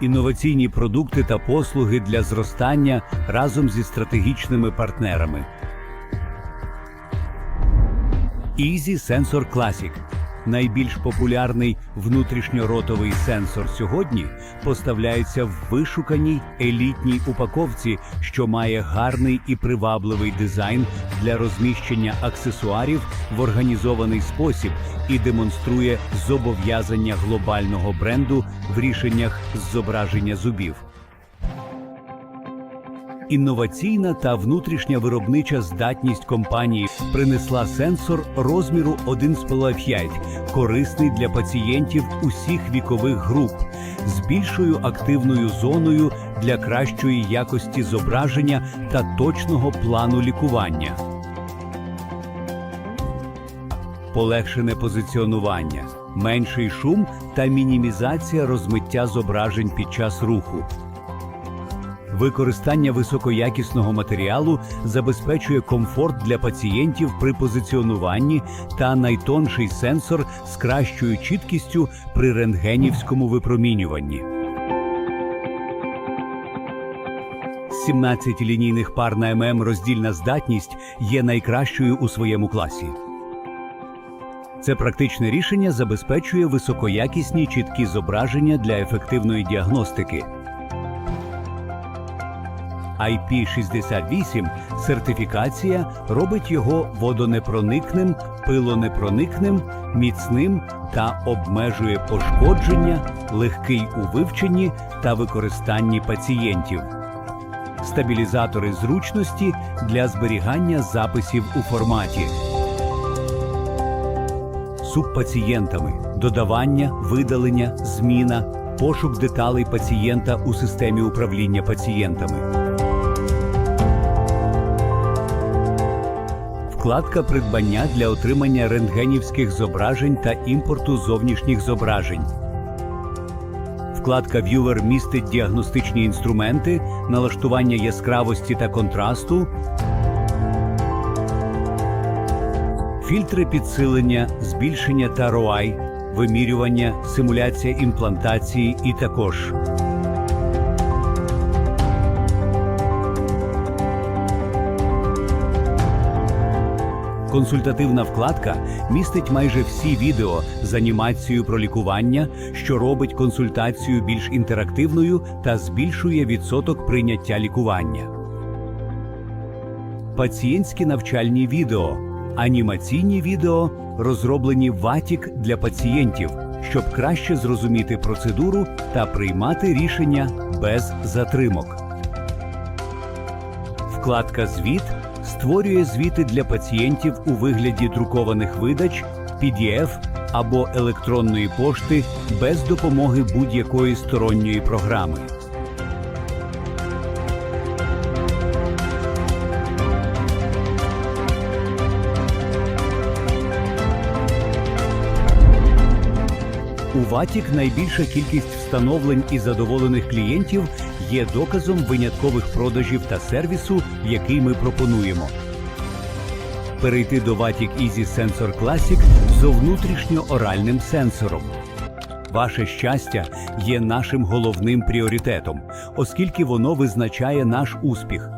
інноваційні продукти та послуги для зростання разом зі стратегічними партнерами. Easy Sensor Classic найбільш популярний внутрішньоротовий сенсор сьогодні поставляється в вишуканій елітній упаковці, що має гарний і привабливий дизайн для розміщення аксесуарів в організований спосіб і демонструє зобов'язання глобального бренду в рішеннях з зображення зубів. Інноваційна та внутрішня виробнича здатність компанії принесла сенсор розміру 1,5, корисний для пацієнтів усіх вікових груп, з більшою активною зоною для кращої якості зображення та точного плану лікування. Полегшене позиціонування, менший шум та мінімізація розмиття зображень під час руху. Використання високоякісного матеріалу забезпечує комфорт для пацієнтів при позиціонуванні та найтонший сенсор з кращою чіткістю при рентгенівському випромінюванні. 17 лінійних пар на ММ роздільна здатність є найкращою у своєму класі. Це практичне рішення забезпечує високоякісні чіткі зображення для ефективної діагностики. IP68 сертифікація робить його водонепроникним, пилонепроникним, міцним та обмежує пошкодження, легкий у вивченні та використанні пацієнтів. Стабілізатори зручності для зберігання записів у форматі. Субпацієнтами додавання, видалення, зміна, пошук деталей пацієнта у системі управління пацієнтами. Вкладка придбання для отримання рентгенівських зображень та імпорту зовнішніх зображень. Вкладка Viewer містить діагностичні інструменти, налаштування яскравості та контрасту, фільтри підсилення, збільшення та ROI, вимірювання, симуляція імплантації і також. Консультативна вкладка містить майже всі відео з анімацією про лікування, що робить консультацію більш інтерактивною та збільшує відсоток прийняття лікування. Пацієнтські навчальні відео, анімаційні відео розроблені ватік для пацієнтів, щоб краще зрозуміти процедуру та приймати рішення без затримок. Вкладка Звіт створює звіти для пацієнтів у вигляді друкованих видач, PDF або електронної пошти без допомоги будь-якої сторонньої програми. У Ватік найбільша кількість встановлень і задоволених клієнтів є доказом виняткових продажів та сервісу, який ми пропонуємо. Перейти до Vatic Easy Sensor Classic з внутрішньооральним сенсором. Ваше щастя є нашим головним пріоритетом, оскільки воно визначає наш успіх.